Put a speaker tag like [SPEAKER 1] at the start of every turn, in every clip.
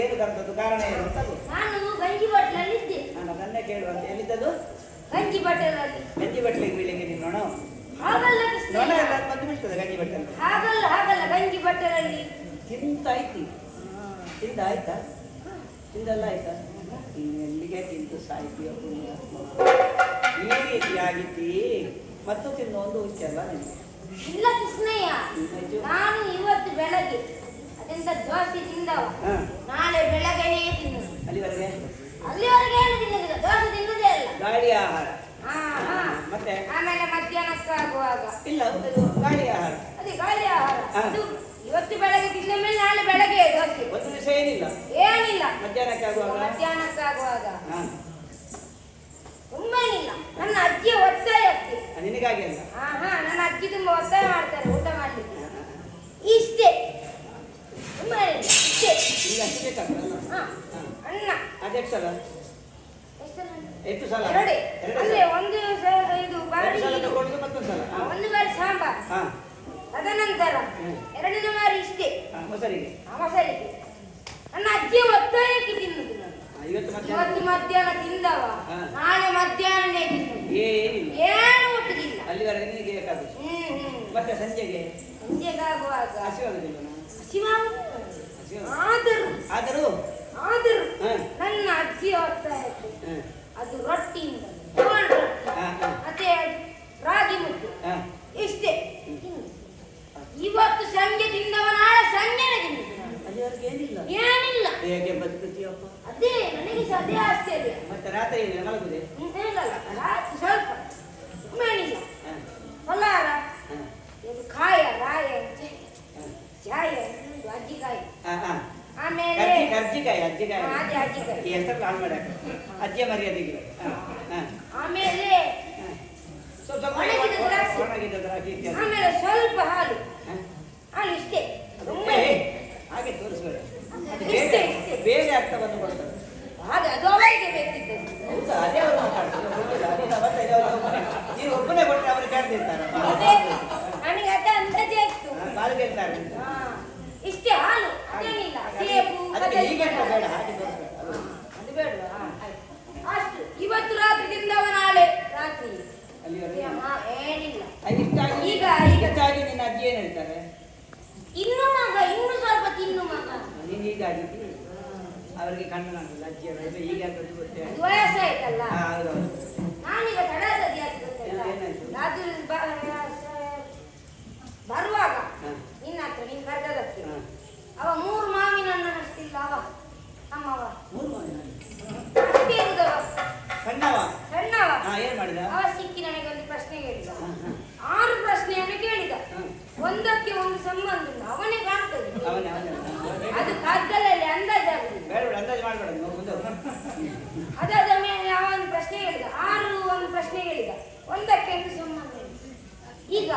[SPEAKER 1] ಏನು
[SPEAKER 2] ಕಾರಣ ಏನು ಅಂತ
[SPEAKER 1] ನಾನು ಗಂಜಿ ಬಟ್ಟಲಲ್ಲಿ ಇದ್ದೆ.
[SPEAKER 2] ನಾನು ಅದನ್ನೇ ಕೇಳುವಂತ. ಎಲ್ಲಿದ್ದದು?
[SPEAKER 1] ಗಂಜಿ ಬಟ್ಟಲಲ್ಲಿ
[SPEAKER 2] ಗಂಜಿ ಬಟ್ಲಿಗೆ ಬೀಳಿಗೆ ನೀನು ನೋಣ
[SPEAKER 1] ಹಾಗಲ್ಲ
[SPEAKER 2] ನೋಣ ಎಲ್ಲ ಬಂದು ಬೀಳ್ತದೆ ಗಂಜಿ ಬಟ್ಟಲು
[SPEAKER 1] ಹಾಗಲ್ಲ ಹಾಗಲ್ಲ ಗಂಜಿ ಬಟ್ಟಲಲ್ಲಿ
[SPEAKER 2] ತಿಂತಾಯ್ತಿ ತಿಂದ ಆಯ್ತಾ? ತಿಂದಲ್ಲ ಆಯ್ತಾ? ನೀನು ಎಲ್ಲಿಗೆ ತಿಂತು ಸಾಯ್ತೀಯ. ಈ ರೀತಿಯಾಗಿತ್ತಿ ಮತ್ತು ತಿನ್ನೋ ಒಂದು ಹುಚ್ಚಲ್ಲ ನಿನಗೆ
[SPEAKER 1] ಇಲ್ಲ ಕೃಷ್ಣಯ್ಯ. ನಾನು ಇವತ್ತು ಬೆಳಗ್ಗೆ ಅದರಿಂದ ದೋಸೆ ತಿಂದವ. ನಾಳೆ ಬೆಳಗ್ಗೆನೇ ತಿನ್ನುದು.
[SPEAKER 2] ಅಲ್ಲಿವರೆಗೆ?
[SPEAKER 1] ಅಲ್ಲಿವರೆಗೆ ಏನು ತಿನ್ನೋದಿಲ್ಲ ದೋಸೆ ತಿನ್ನುದೇ ಇಲ್ಲ.
[SPEAKER 2] ಗಾಳಿ ಆಹಾರ. ಮತ್ತೆ?
[SPEAKER 1] ಆಮೇಲೆ ಮಧ್ಯಾಹ್ನಕ್ಕಾಗುವಾಗ
[SPEAKER 2] ಇಲ್ಲ ಅದು ಗಾಳಿ ಆಹಾರ.
[SPEAKER 1] ಅದೇ ಗಾಳಿ ಆಹಾರ. ಅದು ಇವತ್ತು ಬೆಳಗ್ಗೆ ತಿಂದ ಮೇಲೆ ನಾಳೆ ಬೆಳಗ್ಗೆ ದೋಸೆ.
[SPEAKER 2] ಒಂದು ದಿವಸ ಏನಿಲ್ಲ?
[SPEAKER 1] ಏನಿಲ್ಲ.
[SPEAKER 2] ಮಧ್ಯಾಹ್ನಕ್ಕೆ ಆಗುವಾಗ?
[SPEAKER 1] ಮಧ್ಯಾಹ್ನಕ್ಕಾಗುವಾಗ
[SPEAKER 2] ಹಾ.
[SPEAKER 1] ತುಂಬೇನಿಲ್ಲ ನನ್ನ ಅಜ್ಜಿಯ ಒತ್ತಾಯಕ್ಕೆ
[SPEAKER 2] ನಿನಗಾಗಿ ಅಲ್ಲ
[SPEAKER 1] ಹಾ ಹಾ ನನ್ನ ಅಜ್ಜಿ ತುಂಬಾ ಒತ್ತಾಯ ಮಾಡ್ತಾರೆ ಊಟ ಮಾಡ್ಲಿಕ್ಕೆ. ಇಷ್ಟೇ.
[SPEAKER 2] ಈಗ ಅಷ್ಟು ಬೇಕಾಗ್ತದಲ್ಲ.
[SPEAKER 1] ಅನ್ನ
[SPEAKER 2] ಅದೆಷ್ಟು? ಎಷ್ಟು
[SPEAKER 1] ಅಂದ್ರೆ ಒಂದು ಇದು ಬಾರಿ. ಒಂದು ಬಾರಿ ಸಾಂಬಾರ್
[SPEAKER 2] ಹಾ
[SPEAKER 1] ತದನಂತರ. ಎರಡನೇ ಬಾರಿ ಇಷ್ಟೇ
[SPEAKER 2] ಹಾ, ಮೊಸರಿಗೆ
[SPEAKER 1] ನನ್ನ ಅಜ್ಜಿಯ ಒತ್ತಾಯಕ್ಕೆ ತಿನ್ನುದು ನಾನು
[SPEAKER 2] ಹಾ, ಇವತ್ತು ಮಧ್ಯಾಹ್ನ
[SPEAKER 1] ತಿಂದವ
[SPEAKER 2] ಹಾ.
[SPEAKER 1] ನಾಳೆ ಮಧ್ಯಾಹ್ನನೇ ತಿನ್ನುದು
[SPEAKER 2] ಏನಿಲ್ಲ
[SPEAKER 1] ಏನು ಮುಟ್ಟುದಿಲ್ಲ
[SPEAKER 2] ಅಲ್ಲಿವರೆಗೆ
[SPEAKER 1] ಹ್ಮ್
[SPEAKER 2] ಮತ್ತೆ ಸಂಜೆಗೆ?
[SPEAKER 1] ಸಂಜೆಗಾಗುವಾಗ
[SPEAKER 2] ಹಸಿವಾಗುದಿಲ್ಲ. ಹಸಿವು
[SPEAKER 1] ಆದರೂ.
[SPEAKER 2] ಆದರೂ?
[SPEAKER 1] ಆದರೂ. ನನ್ನ ಅಜ್ಜಿ ಹೋಗ್ತಾ
[SPEAKER 2] ಇತ್ತು
[SPEAKER 1] ಅದು ರೊಟ್ಟಿಯಿಂದ. ಮತ್ತೆ ರಾಗಿ ಮುದ್ದೆ. ಇಷ್ಟೇ. ಇವತ್ತು ಸಂಜೆ ತಿಂದವ ನಾಳೆ ಸಂಜೆನೆ ನಾನು.
[SPEAKER 2] ಏನಿಲ್ಲ.
[SPEAKER 1] ಏನಿಲ್ಲ.
[SPEAKER 2] ಹೇಗೆ ಬದುಕುತ್ತೀಯಪ್ಪ
[SPEAKER 1] ಅದೇ ನನಗೆ ಸದ್ಯ ಆಸ್ತಿ ಅದೇ
[SPEAKER 2] ಮತ್ತೆ ರಾತ್ರಿ ಏನು ಮಲಗುದೇ?
[SPEAKER 1] ರಾತ್ರಿ ಸ್ವಲ್ಪ. ಹೊಲಾರ
[SPEAKER 2] ಹಾ,
[SPEAKER 1] ಇದು ಕಾಯ ರಾಯ ಚೆ-
[SPEAKER 2] ಹಾ.
[SPEAKER 1] ಚಾಯ ಇದು ಅಜ್ಜಿಕಾಯಿ
[SPEAKER 2] ಹಾ, ಹಾ.
[SPEAKER 1] ಆಮೇಲೆ
[SPEAKER 2] ಕರ್ಜಿ ಕರ್ಜಿಕಾಯಿ ಅಜ್ಜಿಕಾಯಿ
[SPEAKER 1] ಹಾ, ಅದೇ ಅಜ್ಜಿಕಾಯಿ.
[SPEAKER 2] ಈ ಹೆಸರು ಕಾಲ್ ಮಾಡಾಕ ಅಜ್ಜಿಯ ಮರ್ಯಾದೆಗೆ ಹಾ, ಹಾ,
[SPEAKER 1] ಆಮೇಲೆ
[SPEAKER 2] ಹಾ. ಸ್ವಲ್ಪ ಸ್ವಲ್ಪ
[SPEAKER 1] ಒಣಗಿದ ದ್ರಾಕ್ಷಿ.
[SPEAKER 2] ಒಣಗಿದ ದ್ರಾಕ್ಷಿ ಇತ್ಯಾದಿ.
[SPEAKER 1] ಆಮೇಲೆ ಸ್ವಲ್ಪ ಹಾಲು
[SPEAKER 2] ಹಾ.
[SPEAKER 1] ಹಾಲು ಇಷ್ಟೇ
[SPEAKER 2] ಅದು
[SPEAKER 1] ತುಂಬ
[SPEAKER 2] ಏ, ಹಾಗೆ ತೋರಿಸ್ಬೇಡ ಅದು
[SPEAKER 1] ಇಷ್ಟೇ,
[SPEAKER 2] ಬೇರೆ
[SPEAKER 1] ಇಷ್ಟೇ.
[SPEAKER 2] ಬೇರೆ ಅರ್ಥವನ್ನು ಕೊಡ್ತದೆ
[SPEAKER 1] ಹಾಗೆ ಅದು ಅವರಿಗೆ ಬೇಕಿದ್ದದ್ದು
[SPEAKER 2] ಹೌದಾ ಅದೇ ಅವರು ಮಾತಾಡ್ತಾರೆ ಗೊತ್ತಿಲ್ಲ ಅದೇ ಅವತ್ತ ಇದೆ ಅವ್ರ ಒಬ್ಬನೇ. ನೀವು ಒಬ್ಬನೇ ಕೊಟ್ಟರೆ ಅವರು ಕೇಳ್ತಿರ್ತಾರೆ
[SPEAKER 1] ಅದೇ ನನಗೆ ಅದ ಅಂದಾಜೆ ಇತ್ತು
[SPEAKER 2] ಕಾಲು ಕೇಳ್ತಾರೆ ಅಂತ.
[SPEAKER 1] ಹಾ. ಇಷ್ಟೇ ಹಾಲು ಅದೇನಿಲ್ಲ ಸೇಬು
[SPEAKER 2] ಅದಕ್ಕೆ ಹೀಗೆ ಅಂತ
[SPEAKER 1] ಕದಳಿ
[SPEAKER 2] ಬೇಡ ಹಾಗೆ ತೋರಿಸ್ಬೇಕು ಅದು.
[SPEAKER 1] ಅದು ಬೇಡವಾ ಅಷ್ಟು ಇವತ್ತು ರಾತ್ರಿ ತಿಂದವ ನಾಳೆ ರಾತ್ರಿ
[SPEAKER 2] ಅಲ್ಲಿವರೆಗೆ
[SPEAKER 1] ಹಾ, ಏನಿಲ್ಲ
[SPEAKER 2] ಅದು ಇಷ್ಟಾಗಿ
[SPEAKER 1] ಈಗ ಈಗ
[SPEAKER 2] ಇಷ್ಟಾಗಿ ನಿನ್ನ ಅಜ್ಜಿ ಏನು ಹೇಳ್ತಾರೆ
[SPEAKER 1] ಇನ್ನು ಮಗ ಇನ್ನು ಸ್ವಲ್ಪ ತಿನ್ನು ಮಗ
[SPEAKER 2] ನೀನು ಹೀಗಾಗಿದ್ದಿ ಅವರಿಗೆ ಕಣ್ಣು ಕಾಣಲ್ಲ ಅಜ್ಜಿ ಅವರಿಗೆ ಈಗ ಅದು ಗೊತ್ತೇ
[SPEAKER 1] ಅದು ವಯಸ್ಸಾಯ್ತಲ್ಲ
[SPEAKER 2] ಹಾ, ಆಯ್ತಲ್ಲ
[SPEAKER 1] ನಾನೀಗ ತಡಸದಿ? ಅದು ಬರುವಾಗ
[SPEAKER 2] ಹಾ.
[SPEAKER 1] ನಿನ್ನ ಹತ್ರ ನೀನ್ ಕರೆದದಕ್ಕೆ
[SPEAKER 2] ಹಾ.
[SPEAKER 1] ಅವ ಮೂರು ಮಾವಿನ ಹಣ್ಣು ಅಷ್ಟಿಲ್ಲ ಅವ ನಮ್ಮವ
[SPEAKER 2] ಮೂರು ಮಾವಿನ
[SPEAKER 1] ಅಷ್ಟೇ ಇರುದವ?
[SPEAKER 2] ಸಣ್ಣವ?
[SPEAKER 1] ಸಣ್ಣವ?
[SPEAKER 2] ಹಾ ಏನ್ ಮಾಡಿದ?
[SPEAKER 1] ಅವ ಸಿಕ್ಕಿ ನನಗೆ ಒಂದು ಪ್ರಶ್ನೆ ಕೇಳಿದ. ಆರು ಪ್ರಶ್ನೆಯನ್ನು ಕೇಳಿದ. ಒಂದಕ್ಕೆ ಒಂದು ಸಂಬಂಧ ಉಂಟು ಅವನೇ ಕಾಣ್ತದೆ ಅದು ಕಗ್ಗಲಲ್ಲಿ. ಅಂದಾಜಾಗುದಿಲ್ಲ
[SPEAKER 2] ಬೇಡ ಬೇಡ ಅಂದಾಜು ಮಾಡಬೇಡ ನೀವು ಮುಂದೆ ಹೋಗು.
[SPEAKER 1] ಅದಾದ ಮೇಲೆ ಅವ ಒಂದು ಪ್ರಶ್ನೆ ಹೇಳಿದ ಆರು ಒಂದು ಪ್ರಶ್ನೆ ಹೇಳಿದ ಒಂದಕ್ಕೆ ಒಂದು ಸಂಬಂಧ ಇಲ್ಲ. ಈಗ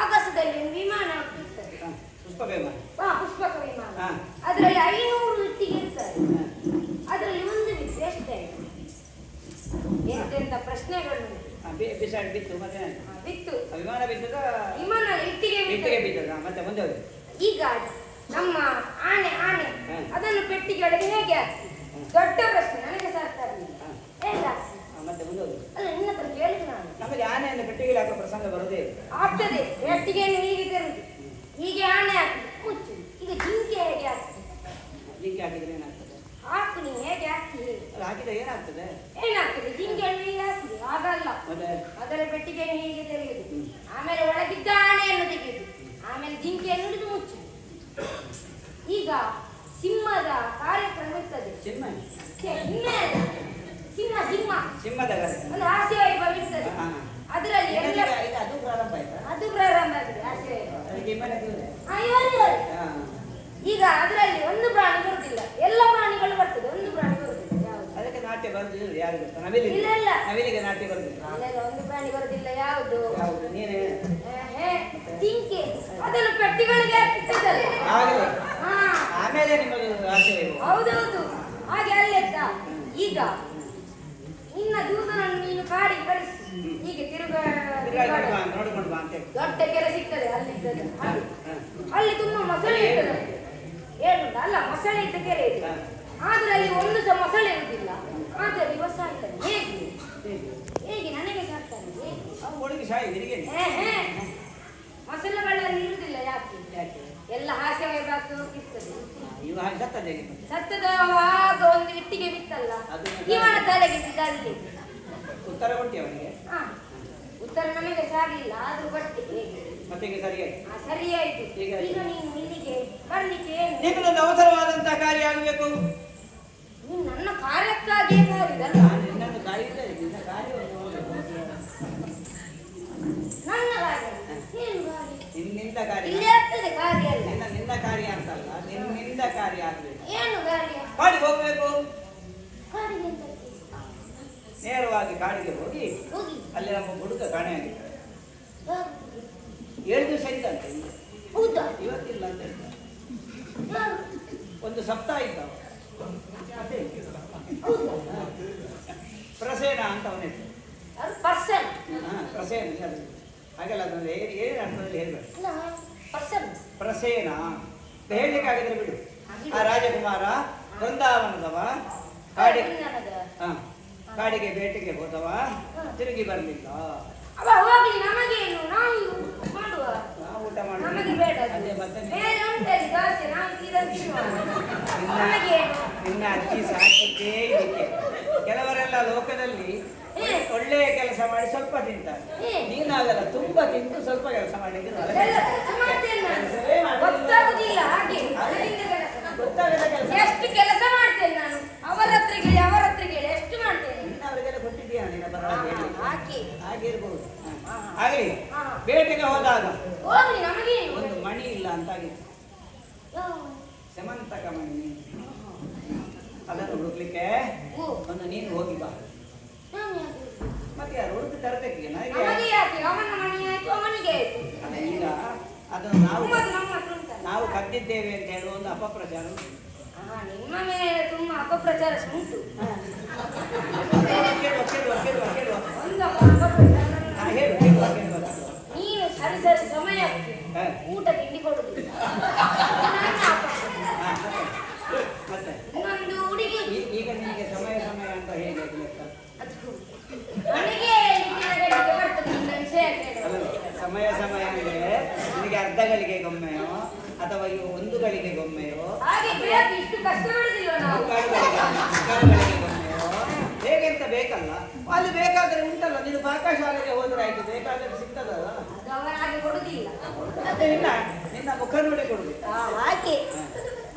[SPEAKER 1] ಆಕಾಶದಲ್ಲಿ ಒಂದು ವಿಮಾನ ಹೋಗ್ತಿರ್ತದೆ
[SPEAKER 2] ಹಾ, ಪುಷ್ಪ ಬೇಮ
[SPEAKER 1] ಹಾ ಪುಷ್ಪಕ ವಿಮಾನ. ಅದರಲ್ಲಿ ಐನೂರು ವ್ಯಕ್ತಿಗೆ
[SPEAKER 2] ಇರ್ತಾರೆ.
[SPEAKER 1] ಅದರಲ್ಲಿ ಒಂದು ವ್ಯಕ್ತಿ ಎಷ್ಟೇ ಎಂತೆಂತ ಪ್ರಶ್ನೆಗಳು.
[SPEAKER 2] ಬಿಸಾಡಿ ಬಿತ್ತು ಮತ್ತೆ?
[SPEAKER 1] ಬಿತ್ತು.
[SPEAKER 2] ವಿಮಾನ ಬಿದ್ದದ
[SPEAKER 1] ವಿಮಾನ ಇಟ್ಟಿಗೆ
[SPEAKER 2] ಇಟ್ಟಿಗೆ ಬಿದ್ದದ ಮತ್ತೆ ಮುಂದೆ
[SPEAKER 1] ಈಗ ನಮ್ಮ
[SPEAKER 2] ಹಾ.
[SPEAKER 1] ಅದನ್ನು ಪೆಟ್ಟಿಗೆಯೊಳಗೆ ಹೇಗೆ ಹಾಕ್ತಿ? ದೊಡ್ಡ ಪ್ರಶ್ನೆ ನನಗೆ
[SPEAKER 2] ಹಾ.
[SPEAKER 1] ಹೇಗೆ?
[SPEAKER 2] ಮತ್ತೆ
[SPEAKER 1] ಅಲ್ಲ ನಿನ್ನ ಹತ್ರ ಕೇಳಿದ ನಾನು.
[SPEAKER 2] ನಮಗೆ ಆನೆಯನ್ನು ಪೆಟ್ಟಿಗೆ ಹಾಕೋ ಪ್ರಸಂಗ ಬರೋದೇ.
[SPEAKER 1] ಆಗ್ತದೆ. ಪೆಟ್ಟಿಗೆಯನ್ನು ಹೀಗೆ ಹೀಗೆ ಆನೆ ಹಾಕಿ ಮುಚ್ಚು. ಈಗ ಜಿಂಕೆ ಹೇಗೆ ಹಾಕ್ತಿ?
[SPEAKER 2] ಜಿಂಕೆ ಹಾಕಿದ್ರೆ ಏನಾಗ್ತದೆ?
[SPEAKER 1] ಹಾಕು ನೀವು ಹೇಗೆ
[SPEAKER 2] ಅದು ಹಾಕಿದ್ರೆ ಏನಾಗ್ತದೆ?
[SPEAKER 1] ಏನಾಗ್ತದೆ? ಜಿಂಕೆಯನ್ನು ಹೀಗೆ ಹಾಕ್ತಿ
[SPEAKER 2] ಆಗಲ್ಲ
[SPEAKER 1] ಅದರ ಪೆಟ್ಟಿಗೆಯನ್ನು ಹೀಗೆ ತೆರೆಯುದು ಆಮೇಲೆ ಒಳಗಿದ್ದ ಆನೆಯನ್ನು ತೆಗೆಯುದು ಆಮೇಲೆ ಜಿಂಕೆಯನ್ನು ಹಿಡಿದು ಮುಚ್ಚು. ಈಗ ಸಿಂಹದ ಕಾರ್ಯಕ್ರಮ ಇರ್ತದೆ.
[SPEAKER 2] ಸಿಂಹ
[SPEAKER 1] ಸಿಂಹ. ಸಿಂಹ ಸಿಂಹ.
[SPEAKER 2] ಸಿಂಹದ.
[SPEAKER 1] ಒಂದು ಹಾಸ್ಯ ವೈಭವ ಅದರಲ್ಲಿ ಎಲ್ಲ
[SPEAKER 2] ಅದು ಪ್ರಾರಂಭ ಆಯ್ತಾ?
[SPEAKER 1] ಅದು ಪ್ರಾರಂಭ ಆಗಿದೆ ಹಾಸ್ಯ ವೈಭವ
[SPEAKER 2] ಅದಕ್ಕೆ ಹಿಮ್ಮನೆ ಇದೆ.
[SPEAKER 1] ಆ, ಇವರು ಇವರು.
[SPEAKER 2] ಹಾ.
[SPEAKER 1] ಈಗ ಅದರಲ್ಲಿ ಒಂದು ಪ್ರಾಣಿ ಬರುವುದಿಲ್ಲ ಎಲ್ಲ ಪ್ರಾಣಿಗಳು ಬರ್ತದೆ ಒಂದು ಪ್ರಾಣಿ ಬರುದಿಲ್ಲ ಯಾವುದು?
[SPEAKER 2] ಅದಕ್ಕೆ ನಾಟ್ಯ ಬರುದಿಲ್ಲ ಯಾರು ಗೊತ್ತಾ? ನವಿಲಿಗೆ
[SPEAKER 1] ಇಲ್ಲ.
[SPEAKER 2] ನವಿಲಿಗೆ ನಾಟ್ಯ ಬರುದಿಲ್ಲ.
[SPEAKER 1] ಒಂದು ಪ್ರಾಣಿ ಬರುದಿಲ್ಲ ಯಾವುದು?
[SPEAKER 2] ಹೌದು ನೀನೇ
[SPEAKER 1] ಜಿಂಕೆ ಅದನ್ನು ಪೆಟ್ಟಿಗಳಿಗೆ
[SPEAKER 2] ಆಗಲೇ ಆಮೇಲೆ ನಿಮ್ಮದು ಆಸೆ
[SPEAKER 1] ಹೌದೌದು. ಹಾಗೆ ಅಲ್ಲೆತ್ತ ಈಗ ನಿನ್ನ ದೂತನನ್ನು ನೀನು ಕಾಡಿಗೆ ಕಳಿಸಿ. ಹೀಗೆ ತಿರುಗ. ದೊಡ್ಡ ಕೆರೆ ಸಿಗ್ತದೆ ಅಲ್ಲಿರ್ತದೆ ಅಲ್ಲಿ ತುಂಬಾ ಮೊಸಳೆ ಇರ್ತದೆ. ಏನುಂಟ ಅಲ್ಲ ಮೊಸಳೆ ಇದ್ದ ಕೆರೆ ಇದೆ. ಆದ್ರೆ ಅಲ್ಲಿ ಒಂದು ಸಹ ಮೊಸಳೆ ಇರುವುದಿಲ್ಲ. ಆದ್ರೆ ದಿವಸ ಆಗ್ತದೆ. ಹೇಗೆ?
[SPEAKER 2] ಹೇಗೆ?
[SPEAKER 1] ನನಗೆ ಸಾಕ್ತಾನೆ ಮೊಸಳೆಗಳಲ್ಲಿ ಇರುವುದಿಲ್ಲ ಯಾಕೆ?
[SPEAKER 2] ಯಾಕೆ?
[SPEAKER 1] ಎಲ್ಲ ಹಾಸ್ಯ ಬಾಕಿ ಹೋಗಿರ್ತದೆ
[SPEAKER 2] ಇವ ಹಾಗೆ ಸತ್ತದ
[SPEAKER 1] ಸತ್ತದ ಆಗ ಒಂದು ಇಟ್ಟಿಗೆ ಬಿತ್ತಲ್ಲ. ಇವನ ತಲೆಗೆ ಅಲ್ಲಿ
[SPEAKER 2] ಉತ್ತರ ಕೊಟ್ಟಿ ಅವನಿಗೆ?
[SPEAKER 1] ಹಾ. ಉತ್ತರ ನಮಗೆ ಸಾಗಿಲ್ಲ ಆದ್ರೂ ಕೊಟ್ಟಿ. ಹೇಗೆ
[SPEAKER 2] ಮತ್ತೆ ಈಗ ಸರಿಯಾಗಿ
[SPEAKER 1] ಆ, ಸರಿಯಾಯ್ತು.
[SPEAKER 2] ಈಗ
[SPEAKER 1] ನೀನು ಇಲ್ಲಿಗೆ ಬರ್ಲಿಕ್ಕೆ ಏನು?
[SPEAKER 2] ಅವಸರವಾದಂತಹ ಕಾರ್ಯ ಆಗಬೇಕು.
[SPEAKER 1] ನೀನು ನನ್ನ ಕಾರ್ಯಕ್ಕಾಗಿ ಕಾರಿದಲ್ಲ
[SPEAKER 2] ನಾನು ನಿನ್ನನ್ನು ಕಾಯುತ್ತೇನೆ ನಿನ್ನ ಕಾರ್ಯವನ್ನು
[SPEAKER 1] ನನ್ನ ಕಾರ್ಯ ಏನು ಕಾರ್ಯ
[SPEAKER 2] ನಿನ್ನಿಂದ ಕಾರ್ಯ
[SPEAKER 1] ಇಲ್ಲಿ ಆಗ್ತದೆ ಕಾರ್ಯ ಅಲ್ಲ
[SPEAKER 2] ನಿನ್ನ ನಿನ್ನ ಕಾರ್ಯ ಅಂತಲ್ಲ ನಿನ್ನಿಂದ ಕಾರ್ಯ ಆಗ್ಬೇಕು
[SPEAKER 1] ಏನು ಕಾರ್ಯ
[SPEAKER 2] ಕಾಡಿಗೆ ಹೋಗ್ಬೇಕು
[SPEAKER 1] ಕಾಡಿಗೆ ಅಂತ
[SPEAKER 2] ನೇರವಾಗಿ ಕಾಡಿಗೆ ಹೋಗಿ ಅಲ್ಲಿ ನಮ್ಮ ಹುಡುಗ ಕಾಣೆಯಾಗಿದ್ದಾರೆ? ಏಳು ದಿವಸ ಇದ್ದಂತೆ ಇವತ್ತಿಲ್ಲ ಅಂತ ಹೇಳ್ತಾರೆ. ಒಂದು ಸಪ್ತಾಹ
[SPEAKER 1] ಇದ್ದ
[SPEAKER 2] ಪ್ರಸೇನ ಅಂತ ಅವನ
[SPEAKER 1] ಪರ್ಸನ್.
[SPEAKER 2] ಹಾಗೆಲ್ಲ ಅದನ್ನು ಏನು ಅರ್ಥದಲ್ಲಿ ಹೇಳ್ಬೇಕು?
[SPEAKER 1] ಪರ್ಸನ್.
[SPEAKER 2] ಹೇಳಲಿಕ್ಕೆ ಆಗಿದ್ರೆ ಬಿಡು. ಆ ರಾಜಕುಮಾರ ಬೃಂದಾವನದವ ಕಾಡಿಗೆ. ಹಾ. ಕಾಡಿಗೆ ಬೇಟೆಗೆ ಹೋದವ? ತಿರುಗಿ ಬರಲಿಲ್ಲ.
[SPEAKER 1] ಅವ ಹೋಗ್ಲಿ ನಮಗೇನು? ನಾವು ಮಾಡುವ.
[SPEAKER 2] ನಾವು ಊಟ
[SPEAKER 1] ನಮಗೆ ಬೇಡ ಅದು.
[SPEAKER 2] ಅದೇ ಮತ್ತೆ ನೀನು-
[SPEAKER 1] ಬೇರೆ ಉಂಟಲ್ಲಿ ದೋಸೆ ನಾವು ಸೀದಾ ತಿನ್ನುವ ನಮಗೇನು?
[SPEAKER 2] ನಿನ್ನ ಅಜ್ಜಿ ಸಾಕಿದ್ದೇ ಇದಕ್ಕೆ ಕೆಲವರೆಲ್ಲ ಲೋಕದಲ್ಲಿ ಒಳ್ಳೆ- ಒಳ್ಳೆಯ ಕೆಲಸ ಮಾಡಿ ಸ್ವಲ್ಪ ತಿಂತಾರೆ. ನೀನಾಗಲ್ಲ ತುಂಬಾ ತಿಂದು ಸ್ವಲ್ಪ ಕೆಲಸ ಮಾಡಿದ್ರು. ಗೊತ್ತಾಗದ ಕೆಲಸ.
[SPEAKER 1] ಎಷ್ಟು ಕೆಲಸ ಮಾಡ್ತೇನೆ ನಾನು? ಅವರ ಹತ್ರ ಅವರ ಹತ್ರ ಕೇಳಿ ಎಷ್ಟು ಮಾಡ್ತೇನೆ
[SPEAKER 2] ನಿನ್ನವರಿಗೆಲ್ಲ
[SPEAKER 1] ಹಾಗೆ.
[SPEAKER 2] ಆಗಲಿ. ಬೇಟೆಗೆ ಹೋದಾಗ ಒಂದು ಮಣಿ ಇಲ್ಲ ಅಂತಾಗಿತ್ತು? ಸಮಂತಕ ಮಣಿ. ಅದನ್ನು ಹುಡುಕ್ಲಿಕ್ಕೆ ಒಂದು ನೀನು ಹೋಗಿ ಬಾ? ಮತ್ತೆ ಯಾರು ಹುಡುಕಿ ತರಬೇಕು ಈಗ ಅದನ್ನು ನಾವು ನಾವು ಕದ್ದಿದ್ದೇವೆ ಅಂತ ಹೇಳುವ ಒಂದು ಅಪಪ್ರಚಾರ
[SPEAKER 1] ನಿಮ್ಮ ಮೇಲೆ ತುಂಬಾ ಅಪಪ್ರಚಾರ ಉಂಟು. ನೀನು ಸರಿ ಸರಿ
[SPEAKER 2] ಸಮಯ
[SPEAKER 1] ಊಟ ತಿಂಡಿ ಕೊಡುದಿಲ್ಲ. ಇನ್ನೊಂದು ಹುಡುಗಿ.
[SPEAKER 2] ಈಗ ನಿಮಗೆ ಸಮಯ ಸಮಯ ಅಂತ
[SPEAKER 1] ಹೇಳಿ ನನಗೆ ಬರ್ತದೆ ವಿಷಯ
[SPEAKER 2] ಸಮಯ ಸಮಯ ಅಂದ್ರೆ ನಿನಗೆ ಅರ್ಧ ಗಳಿಗೆಗೊಮ್ಮೆಯೋ ಅಥವಾ ಇವು ಒಂದು ಗಳಿಗೆಗೊಮ್ಮೆಯೋ ಗಳಿಗೆಗೊಮ್ಮೆಯೋ ಹೇಗೆ ಅಂತ ಬೇಕಲ್ಲ. ಅಲ್ಲಿ ಬೇಕಾದ್ರೆ ಉಂಟಲ್ಲ ನೀನು ಪಾಕಶಾಲೆಗೆ ಹೋದ್ರೆ ಆಯ್ತು ಬೇಕಾದ್ರೆ ಸಿಗ್ತದಲ್ಲ. ಇಲ್ಲ ನಿನ್ನ ಮುಖ ನೋಡಿ ಕೊಡುದು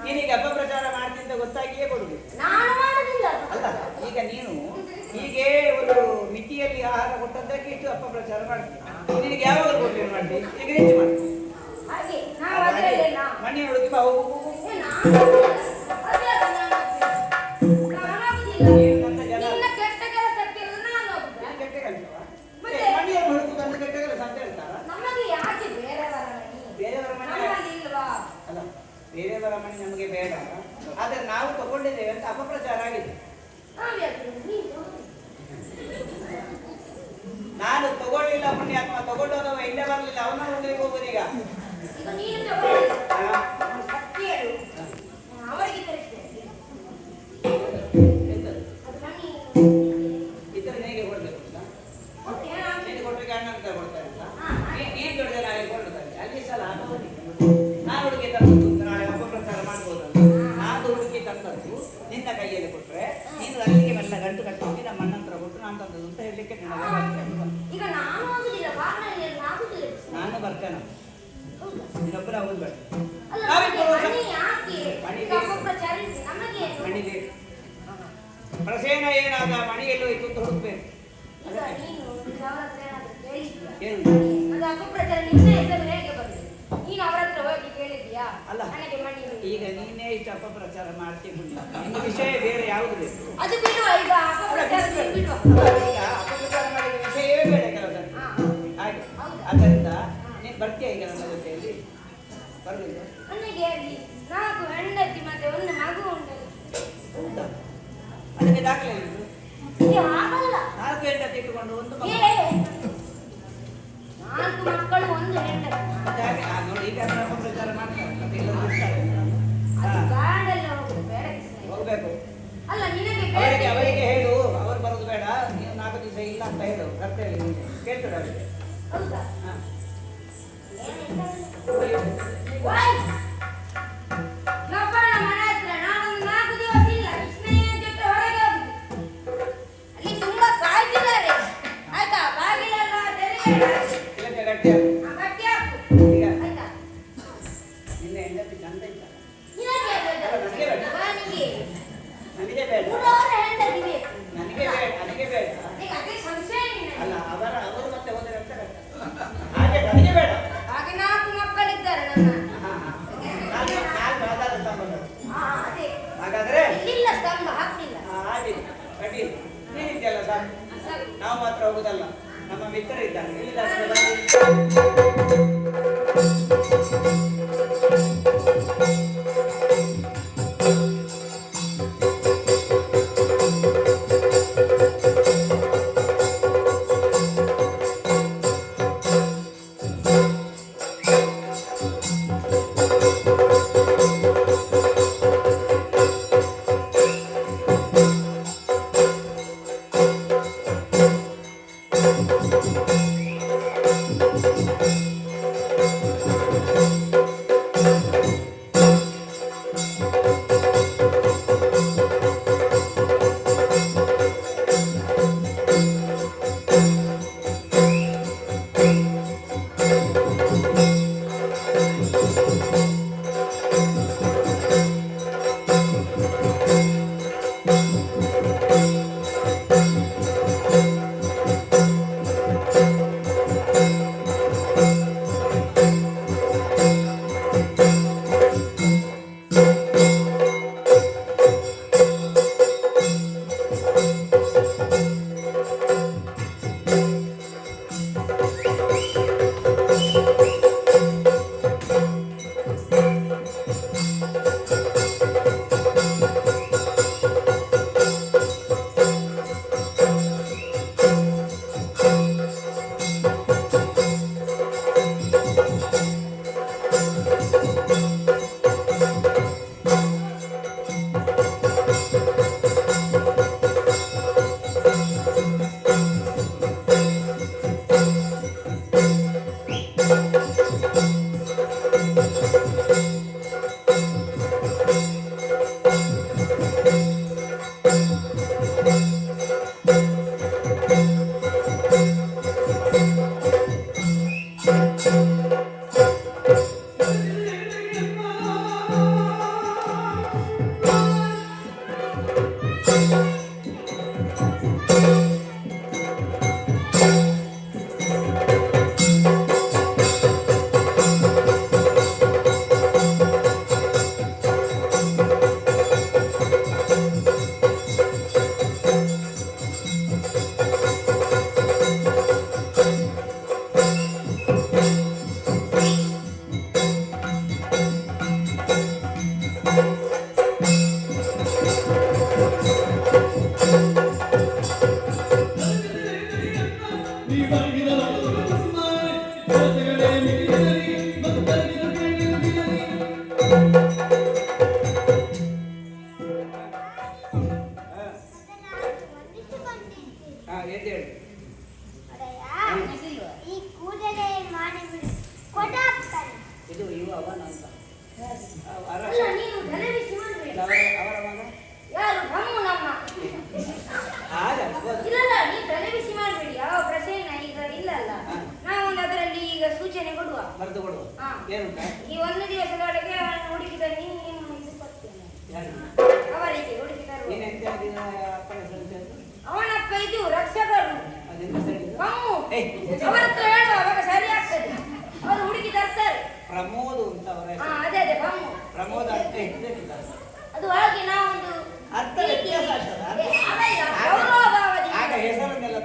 [SPEAKER 2] ನೀನೀಗ ಅಪಪ್ರಚಾರ ಮಾಡ್ತಿದ್ದ ಗೊತ್ತಾಗಿಯೇ ಕೊಡುದು. ಅಲ್ಲ ಈಗ ನೀನು ಹೀಗೆ ಒಂದು ಮಿತಿಯಲ್ಲಿ ಆಹಾರ ಕೊಟ್ಟದ್ದಕ್ಕೆ ಇಷ್ಟು ಅಪಪ್ರಚಾರ ಮಾಡ್ತೀನಿ ನಿನಗೆ ಯಾವಾಗ ಕೊಡ್ತೀನಿ ಮಾಡ್ತೀನಿ ಈಗ ಹೆಚ್ಚು ಮಾಡ್ತೀನಿ
[SPEAKER 1] ಹಾಗೆ ನಾವು ನೀನು
[SPEAKER 2] ಅಲ್ಲಿಗೆ ಮೆಲ್ಲ ಗಂಟು ಕಟ್ಟಿ ನಮ್ಮ ಅಣ್ಣ ಹತ್ರ ಕೊಟ್ಟು ನಾನು ತಂದದ್ದು ಅಂತ ಹೇಳಲಿಕ್ಕೆ ನಿನಗೆ ಬರ್ತದೆ.
[SPEAKER 1] ಈಗ ನಾನು ಆಗುದಿಲ್ಲ ಬಾರ್ನಲ್ಲಿ ಎಲ್ಲ ಆಗುದಿಲ್ಲ
[SPEAKER 2] ನಾನು ಬರ್ತೇನೆ
[SPEAKER 1] ಹೌದಾ?
[SPEAKER 2] ನೀನೊಬ್ಬರ ಹೋಗ್ಬೇಡ
[SPEAKER 1] ಅಲ್ಲ
[SPEAKER 2] ನಾವಿಬ್ಬರು
[SPEAKER 1] ನಮಗೆ ಮನೆ ಯಾಕೆ
[SPEAKER 2] ಮನೆ
[SPEAKER 1] ಈಗ
[SPEAKER 2] ಬೇಕು.
[SPEAKER 1] ಅಪಪ್ರಚಾರ
[SPEAKER 2] ಮಾಡ್ತೀವಿ ನಿಮ್ಮ ವಿಷಯ ಬೇರೆ ಯಾವುದು ಬೇಕು?
[SPEAKER 1] ಅದು ಈಗ ಅಪಪ್ರಚಾರ
[SPEAKER 2] ವಿಷಯವೇ ಬೇಡ ಹಾಗೆ. ಆದ್ದರಿಂದ ನೀನು ಬರ್ತೀಯ ಈಗ ನನ್ನ ಜೊತೆಯಲ್ಲಿ? ಬರಲಿಲ್ಲ
[SPEAKER 1] ನನಗೆ ಬೇಡ ನನಗೆ ಬೇಡ. ಅದೇ ಸಂಶಯ
[SPEAKER 2] ಅಲ್ಲ ಅವರ ಅವರು ಮತ್ತೆ ಹೋದರೆ ಅಂತ ಹಾಗೆ ನನಗೆ ಬೇಡ.
[SPEAKER 1] ಹಾಗೆ ನಾಲ್ಕು ಮಕ್ಕಳಿದ್ದಾರೆ ನನ್ನ.
[SPEAKER 2] ಹಾ, ಹಾ. ನಾನು ನಾನು ಆಧಾರ ತಗೊಂಡದ್ದು
[SPEAKER 1] ಹಾ, ಅದೇ.
[SPEAKER 2] ಹಾಗಾದ್ರೆ
[SPEAKER 1] ಇಲ್ಲಿಲ್ಲ ಸ್ತಂಭ ಸರ್.
[SPEAKER 2] ನಾವು ಮಾತ್ರ ಹೋಗುದಲ್ಲ. ನಮ್ಮ ಮಿತ್ರ ಇದ್ದಾನೆ ಎಲ್ಲಿದ್ದಾನೆ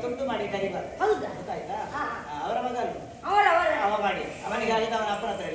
[SPEAKER 2] ತುಂಡು ಮಾಡಿ ಕರಿಬಾರ್ದು.
[SPEAKER 1] ಹೌದಾ?
[SPEAKER 2] ಗೊತ್ತಾಯ್ತಾ? ಅವರ ಮಗ ಅವ ಮಾಡಿ. ಅವನಿಗೆ ಆಗಿದ್ದ ಅವನ ಅಪ್ಪನ ಹತ್ರ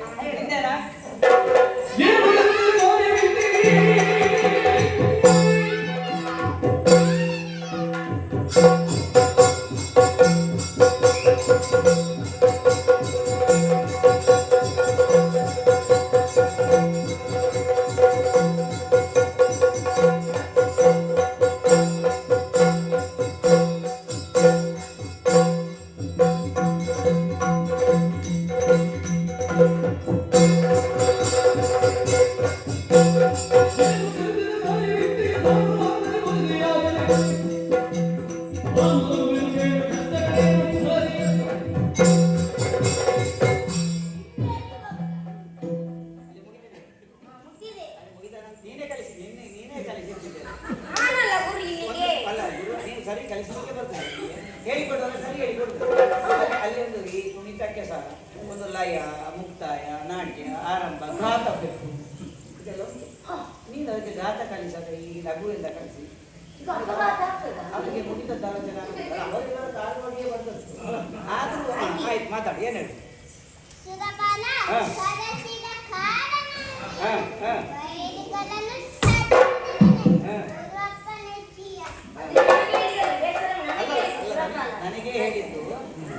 [SPEAKER 1] ನನಗೆ
[SPEAKER 2] ಹೇಳಿದ್ದು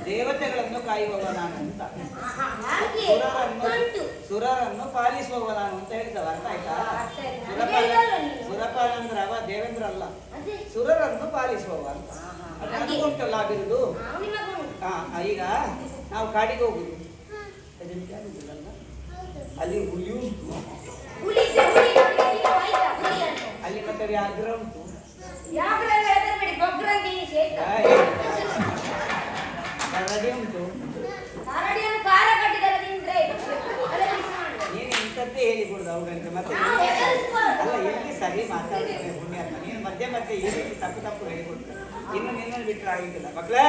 [SPEAKER 2] ದೇವತೆಗಳನ್ನು ಕಾಯುವವ ನಾನು ಅಂತ. ಸುರರನ್ನು. ಸುರರನ್ನು ಪಾಲಿಸುವವ ನಾನು ಅಂತ ಹೇಳಿದವ ಅರ್ಥ ಆಯ್ತಾ? ಸುರಪಾಲ ಸುರಪಾಲ ಅಂದ್ರೆ ಅವ ದೇವೇಂದ್ರ ಅಲ್ಲ. ಸುರರನ್ನು ಪಾಲಿಸುವವ ಅಂತ. ಉಂಟಲ್ಲ ಆ ಬಿರುದು ಹಾ ಈಗ ನಾವು ಕಾಡಿಗೆ ಹೋಗುದು. ಅಲ್ಲಿ ಹುಲಿ ಉಂಟು. ಮತ್ತೆ ವ್ಯಾಘ್ರ ಉಂಟು? ಕರಡಿ ಉಂಟು. ನೀನು ಇಂಥದ್ದೇ ಹೇಳಿಕೊಡುದು ಅವ್ರಿಗೆ ಮತ್ತೆ ಅಲ್ಲ ಎಲ್ಲಿ ಸರಿ ಮಾತಾಡ್ತಾರೆ ಪುಣ್ಯಾತ್ಮ ನೀನು ಮಧ್ಯೆ ಮಧ್ಯೆ ಈ ರೀತಿ ತಪ್ಪು ತಪ್ಪು ಹೇಳಿಕೊಡ್ತೇವೆ ಇನ್ನು ನಿನ್ನನ್ನು ಬಿಟ್ಟರೆ ಆಗಿಲ್ಲ. ಮಕ್ಕಳೇ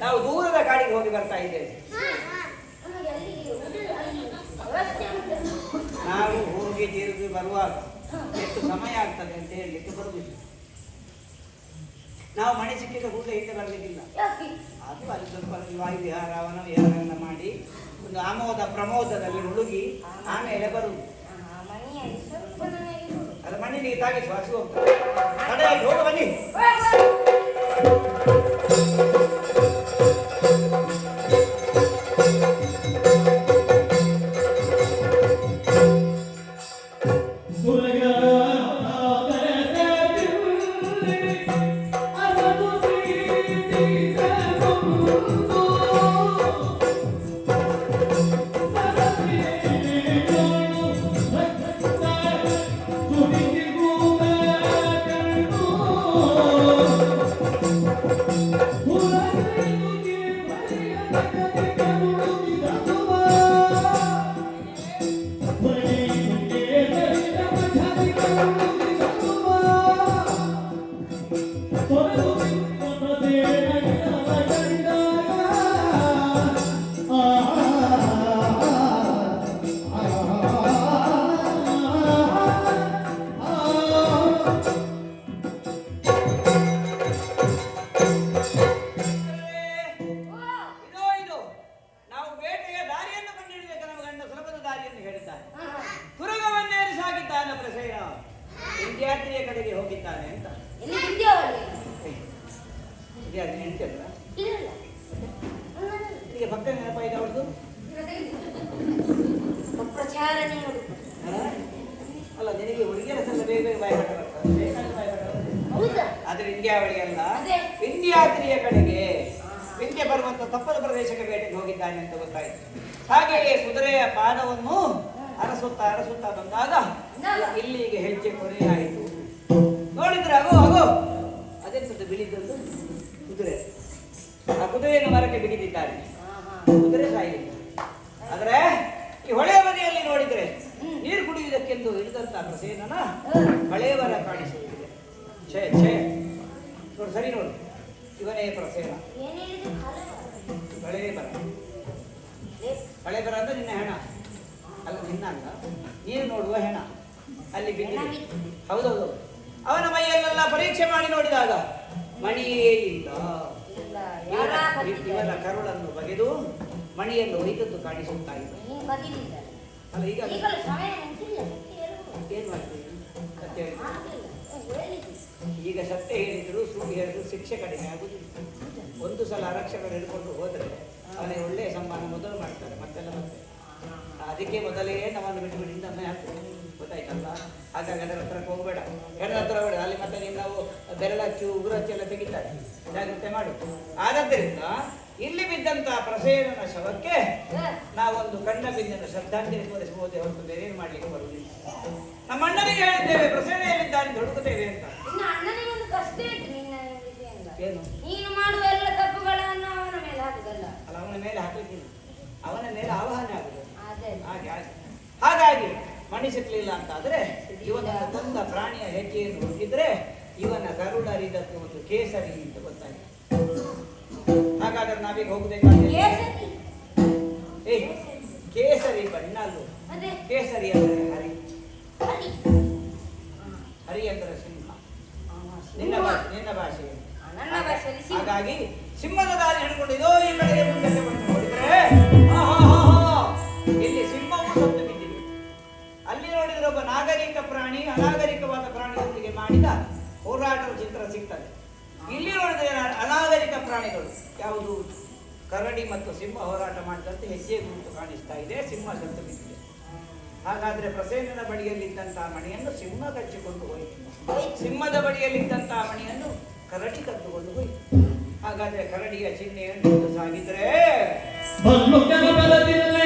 [SPEAKER 2] ನಾವು ದೂರದ ಕಾಡಿಗೆ ಹೋಗಿ ಬರ್ತಾ ಇದ್ದೇವೆ. ನಾವು ಹೋಗಿ ತಿರುಗಿ ಬರುವಾಗ ಎಷ್ಟು ಸಮಯ ಆಗ್ತದೆ ಅಂತ ಹೇಳಲಿಕ್ಕೆ ಬರುವುದಿಲ್ಲ. ನಾವು ಮನೆ ಸಿಕ್ಕಿದ ಕೂಡಲೇ ಹಿಂದೆ ಬರಲಿಕ್ಕಿಲ್ಲ? ಅದು ಅಲ್ಲಿ ಸ್ವಲ್ಪ ವಾಯುವಿಹಾರ ವಾಯು ವಿಹಾರ ವನ ವಿಹಾರವನ್ನು ಮಾಡಿ ಒಂದು ಆಮೋದ ಪ್ರಮೋದದಲ್ಲಿ ಮುಳುಗಿ ಆಮೇಲೆ ಬರುವುದು.
[SPEAKER 1] ಕೊಡು.
[SPEAKER 2] ಅದು ಮಣ್ಣಿನಿಗೆ ತಾಗಿಸುವ ಹಸು ಹೋಗ್ತದೆ ಆಯ್ತು, ಹೋಗು. ಬನ್ನಿ ಇದೋ ಆದ್ರೆ
[SPEAKER 1] ಇಂಡಿಯಾವಳಿಯಲ್ಲ.
[SPEAKER 2] ವಿಂಧ್ಯಾದ್ರಿಯ ಕಡೆಗೆ ವಿಂಧ್ಯ ಬರುವಂತ ತಪ್ಪದ ಪ್ರದೇಶಕ್ಕೆ ಬೇಟೆಗೆ ಹೋಗಿದ್ದಾನೆ ಅಂತ ಗೊತ್ತಾಯ್ತು. ಹಾಗೆಯೇ ಕುದುರೆಯ ಪಾದವನ್ನು ಅರಸುತ್ತಾ ಅರಸುತ್ತಾ ಬಂದಾಗ ಇಲ್ಲಿಗೆ ಹೆಜ್ಜೆ ಕೊನೆಯಾಯಿತು ನೋಡಿದ್ರೆ ಅಗೋ ಅಗೋ ಅದೆಂತದ್ದು ಬಿಳಿದೊಂದು ಕುದುರೆ. ಆ ಕುದುರೆಯನ್ನು ಮರಕ್ಕೆ ಬಿಗಿದಿದ್ದಾನೆ. ಕುದುರೆ ಸಾಯಿಲ್ಲ ಆದ್ರೆ ಈ ಹೊಳೆ ಕುಡಿಯುವುದಕ್ಕೆಂದು ಇಳಿದಂತ ಪ್ರಸೇನನ ಹಳೆಯವರ ಕಾಣಿಸುತ್ತಿದೆ ಛೇ ಛೇ. ನೋಡಿ ಸರಿ ನೋಡು. ಇವನೇ ಪ್ರಸೇನ
[SPEAKER 1] ಏನ್ ಹೇಳಿದ್ರು ಹಲವು.
[SPEAKER 2] ಹಳೆ ಬರ.
[SPEAKER 1] ಏ,
[SPEAKER 2] ಬರ ಅಂದ್ರೆ ನಿನ್ನ ಹೆಣ. ಅಲ್ಲ ನಿನ್ನ ಅಲ್ಲ. ನೀನು ನೋಡುವ ಹೆಣ. ಅಲ್ಲಿ ಬಿದ್ದಿದೆ. ಹೌದೌದು. ಅವನ ಮೈಯಲ್ಲೆಲ್ಲ ಪರೀಕ್ಷೆ ಮಾಡಿ ನೋಡಿದಾಗ ಮಣಿಯೇ ಇಲ್ಲ ಇವನ ಕರುಳನ್ನು ಬಗೆದು ಮಣಿಯನ್ನು ಒಯ್ದದ್ದು ಕಾಣಿಸುತ್ತಾ ಇದೆ. ಅಲ್ಲ ಈಗ ಏನ್ ಮಾಡ್ತೀವಿ
[SPEAKER 1] ಅಂತ.
[SPEAKER 2] ಈಗ ಸತ್ಯ ಹೇಳಿದ್ರು ಸುಳ್ಳು ಹೇಳಿದ್ರು, ಶಿಕ್ಷೆ ಕಡಿಮೆ ಆಗುದಿಲ್ಲ. ಒಂದು ಸಲ ಆರಕ್ಷಕರು ಹಿಡ್ಕೊಂಡು ಹೋದ್ರೆ ಅವನಿಗೆ ಒಳ್ಳೆಯ ಸಮ್ಮಾನ ಮೊದಲು ಮಾಡ್ತಾರೆ, ಮತ್ತೆಲ್ಲ ಮತ್ತೆ. ಅದಕ್ಕೆ ಮೊದಲೇ ನಮ್ಮನ್ನು ಬಿಟ್ಟು ಬಿಡಿ ಹಾಕ್ತಾರೆ ಗೊತ್ತಾಯ್ತಲ್ಲ ಹಾಗಾಗಿ ಅದರ ಹತ್ರಕ್ಕೆ ಹೋಗಬೇಡ. ಹೆಣ್ಣರ ಹತ್ರ ಹೋಗಬೇಡ, ಅಲ್ಲಿ ಮತ್ತೆ ನೀವು ನಾವು ಬೆರಳಚ್ಚು, ಉಗುರಚ್ಚು ಎಲ್ಲ ತೆಗಿತಾರೆ. ಜಾಗ್ರತೆ ಮಾಡು. ಆದ್ದರಿಂದ ಇಲ್ಲಿ ಬಿದ್ದಂತಹ ಪ್ರಸೇನನ ಶವಕ್ಕೆ ನಾವೊಂದು ಕಣ್ಣ ಬಿಂದಿನ ಶ್ರದ್ಧಾಂಜಲಿ ತೋರಿಸಬಹುದೇ ಹೊರತು ಬೇರೆ ಏನು ಮಾಡಲಿಕ್ಕೆ ಬರುವುದಿಲ್ಲ. ನಮ್ಮ ಅಣ್ಣನಿಗೆ ಹೇಳಿದ್ದೇವೆ ಪ್ರಸೇನೆಯಲ್ಲಿದ್ದಾನೆ ಹುಡುಕುತ್ತೇವೆ ಅಂತ. ಏನು?
[SPEAKER 1] ನೀನು ಮಾಡುವ ಎಲ್ಲ ತಪ್ಪುಗಳನ್ನು ಅವನ ಮೇಲೆ ಹಾಕುದಲ್ಲ?
[SPEAKER 2] ಅಲ್ಲ ಅವನ ಮೇಲೆ ಹಾಕಲಿಕ್ಕಿಲ್ಲ. ಅವನ ಮೇಲೆ ಆವಾಹನೆ ಆಗುದು ಹಾಗೆ ಹಾಗೆ. ಹಾಗಾಗಿ ಮಣಿ ಸಿಕ್ಕಲಿಲ್ಲ ಅಂತ ಆದ್ರೆ ಇವನ ತಂದ ಪ್ರಾಣಿಯ ಹೆಜ್ಜೆಯನ್ನು ಹುಡುಕಿದ್ರೆ ಇವನ ಕರುಳರಿದಕ್ಕೆ ಒಂದು ಕೇಸರಿ ಅಂತ ಗೊತ್ತಾಯ್ತು. ಹಾಗಾದ್ರೆ ನಾವೀಗ
[SPEAKER 1] ಕೇಸರಿ.
[SPEAKER 2] ಏ ಕೇಸರಿ ಬಣ್ಣ ಅಲ್ಲು ಕೇಸರಿ ಅಂದರೆ ಹರಿ.
[SPEAKER 1] ಹರಿ.
[SPEAKER 2] ಅಂದರೆ ಸಿಂಹ. ನಿನ್ನ. ನಿನ್ನ ಭಾಷೆ. ಹಾಗಾಗಿ ಸಿಂಹದ ದಾರಿ ಹಿಡ್ಕೊಂಡು ಈ ಕಡೆಗೆ ಮುಂದೆ ಬಂದು ನೋಡಿದ್ರೆ ಇಲ್ಲಿ ಸಿಂಹವು ಸತ್ತು ಬಿದ್ದಿದೆ. ಅಲ್ಲಿ ನೋಡಿದ್ರೆ ಒಬ್ಬ ನಾಗರಿಕ ಪ್ರಾಣಿ ಅನಾಗರಿಕವಾದ ಪ್ರಾಣಿಯೊಂದಿಗೆ ಮಾಡಿದ ಹೋರಾಟದ ಚಿತ್ರ ಸಿಗ್ತದೆ. ಇಲ್ಲಿ ನೋಡಿದ್ರೆ ಅನಾಗರಿಕ ಪ್ರಾಣಿಗಳು. ಯಾವುದು ಕರಡಿ ಮತ್ತು ಸಿಂಹ ಹೋರಾಟ ಮಾಡಿದಂತೆ ಹೆಜ್ಜೆ ಗುರುತು ಕಾಣಿಸ್ತಾ ಇದೆ, ಸಿಂಹ ಸತ್ತು ಬಿದ್ದಿದೆ. ಹಾಗಾದರೆ ಪ್ರಸೇನನ ಬಳಿಯಲ್ಲಿದ್ದಂತಹ ಮಣಿಯನ್ನು ಸಿಂಹ ಕಚ್ಚಿಕೊಂಡು ಹೋಯಿತು. ಸಿಂಹದ ಬಳಿಯಲ್ಲಿದ್ದಂತಹ ಮಣಿಯನ್ನು ಕರಡಿ ಕದ್ದುಕೊಂಡು ಹೋಯಿತು. ಹಾಗಾದರೆ ಕರಡಿಯ ಚಿಹ್ನೆಯನ್ನು ಸಾಗಿದ್ರೆ
[SPEAKER 3] ಬಲದಿರಲೇ